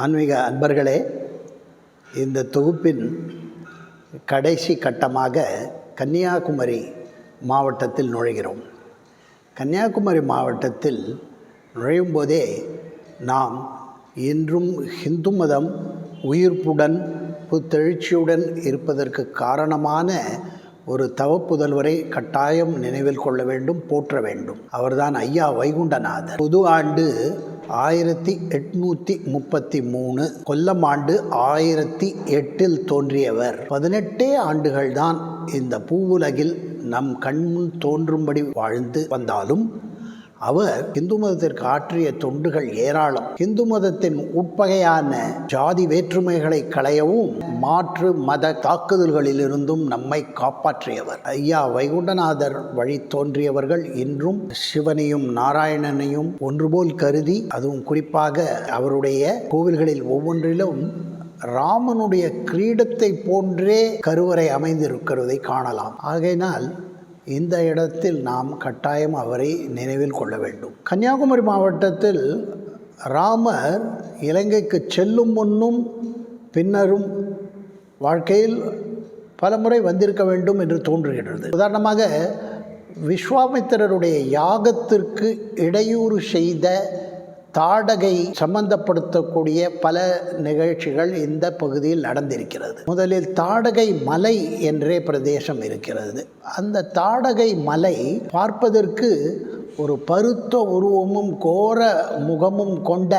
ஆன்மீக அன்பர்களே இந்த தொகுப்பின் கடைசி கட்டமாக கன்னியாகுமரி மாவட்டத்தில் நுழைகிறோம். கன்னியாகுமரி மாவட்டத்தில் நுழையும் போதே நாம் இன்றும் ஹிந்து மதம் உயிர்ப்புடன் புத்தெழுச்சியுடன் இருப்பதற்கு காரணமான ஒரு தவப்புதல்வரை கட்டாயம் நினைவில் கொள்ள வேண்டும் போற்ற வேண்டும். அவர்தான் ஐயா வைகுண்டநாதர். புது ஆண்டு ஆயிரத்தி எட்நூற்றி முப்பத்தி மூணு கொல்லம் ஆண்டு ஆயிரத்தி எட்டில் தோன்றியவர். பதினெட்டே ஆண்டுகள்தான் இந்த பூவுலகில் நம் கண்முன் தோன்றும்படி வாழ்ந்து வந்தாலும் அவர் இந்து மதத்திற்கு ஆற்றிய தொண்டுகள் ஏராளம். இந்து மதத்தின் உட்பகையான ஜாதி வேற்றுமைகளை களையவும் மாற்று மத தாக்குதல்களிலிருந்தும் நம்மை காப்பாற்றியவர். ஐயா வைகுண்டநாதர் வழி தோன்றியவர்கள் இன்றும் சிவனையும் நாராயணனையும் ஒன்றுபோல் கருதி அதுவும் குறிப்பாக அவருடைய கோவில்களில் ஒவ்வொன்றிலும் ராமனுடைய கிரீடத்தை போன்றே கருவறை அமைந்திருக்கிறதை காணலாம். ஆகையினால் இந்த இடத்தில் நாம் கட்டாயம் அவரை நினைவில் கொள்ள வேண்டும். கன்னியாகுமரி மாவட்டத்தில் ராமர் இலங்கைக்கு செல்லும் முன்னும் பின்னரும் வாழ்க்கையில் பலமுறை வந்திருக்க வேண்டும் என்று தோன்றுகிறது உதாரணமாக விஸ்வாமித்திரருடைய யாகத்திற்கு இடையூறு செய்த தாடகை சம்பந்தப்படுத்தக்கூடிய பல நிகழ்ச்சிகள் இந்த பகுதியில் நடந்திருக்கிறது. முதலில் தாடகை மலை என்றே பிரதேசம் இருக்கிறது. அந்த தாடகை மலை பார்ப்பதற்கு ஒரு பருத்த உருவமும் கோர முகமும் கொண்ட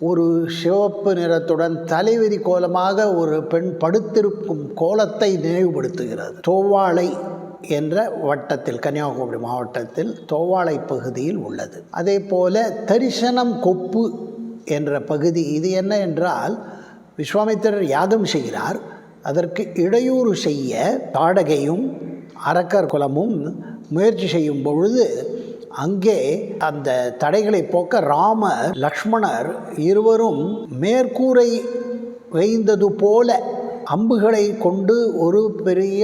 ஒரு சிவப்பு நிறத்துடன் தலைவிரி கோலமாக ஒரு பெண் படுத்திருக்கும் கோலத்தை நினைவுபடுத்துகிறது. தோவாளை என்ற வட்டத்தில் கன்னியாகுமரி மாவட்டத்தில் தோவாளை பகுதியில் உள்ளது. அதே போல தரிசனம் கொப்பு என்ற பகுதி இது என்ன என்றால் விஸ்வாமித்திரர் யாகம் செய்கிறார். அதற்கு இடையூறு செய்ய தாடகையும் அரக்கர் குலமும் முயற்சி செய்யும் பொழுது அங்கே அந்த தடைகளை போக்க ராம லக்ஷ்மணர் இருவரும் மேற்கூரை வைந்தது போல அம்புகளை கொண்டு ஒரு பெரிய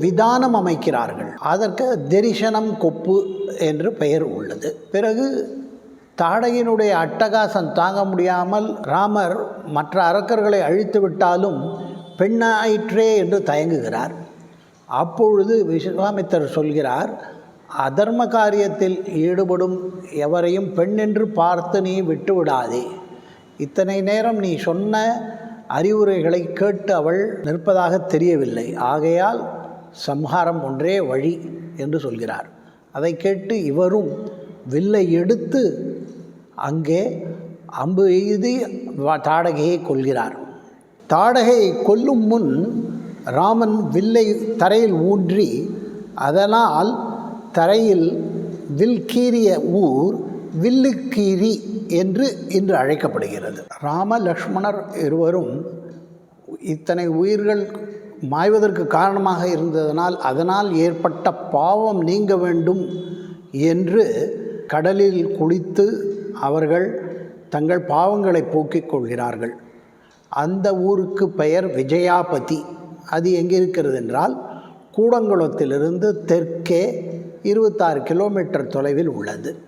விதானம் அமைக்கிறார்கள். அதற்கு தரிசனம் கொப்பு என்று பெயர் உள்ளது. பிறகு தாடையினுடைய அட்டகாசம் தாங்க முடியாமல் ராமர் மற்ற அரக்கர்களை அழித்து விட்டாலும் பெண்ணாயிற்றே என்று தயங்குகிறார். அப்பொழுது விஸ்வாமித்தர் சொல்கிறார் அதர்ம காரியத்தில் ஈடுபடும் எவரையும் பெண் என்று பார்த்து நீ விட்டுவிடாதே. இத்தனை நேரம் நீ சொன்ன அறிவுரைகளை கேட்டு அவள் நிற்பதாக தெரியவில்லை. ஆகையால் சம்ஹாரம் ஒன்றே வழி என்று சொல்கிறார். அதை கேட்டு இவரும் வில்லை எடுத்து அங்கே அம்பு எய்தி தாடகையை கொள்கிறார் தாடகையை கொல்லும் முன் ராமன் வில்லை தரையில் ஊன்றி அதனால் தரையில் வில் கீறிய ஊர் வில்லுக்கீரி என்று இன்று அழைக்கப்படுகிறது. ராம லக்ஷ்மணர் இருவரும் இத்தனை உயிர்கள் மாய்வதற்கு காரணமாக இருந்ததனால் அதனால் ஏற்பட்ட பாவம் நீங்க வேண்டும் என்று கடலில் குளித்து அவர்கள் தங்கள் பாவங்களை போக்கிக் கொள்கிறார்கள். அந்த ஊருக்கு பெயர் விஜயாபதி. அது எங்கே இருக்கிறது என்றால் கூடங்குளத்திலிருந்து தெற்கே இருபத்தாறு கிலோமீட்டர் தொலைவில் உள்ளது.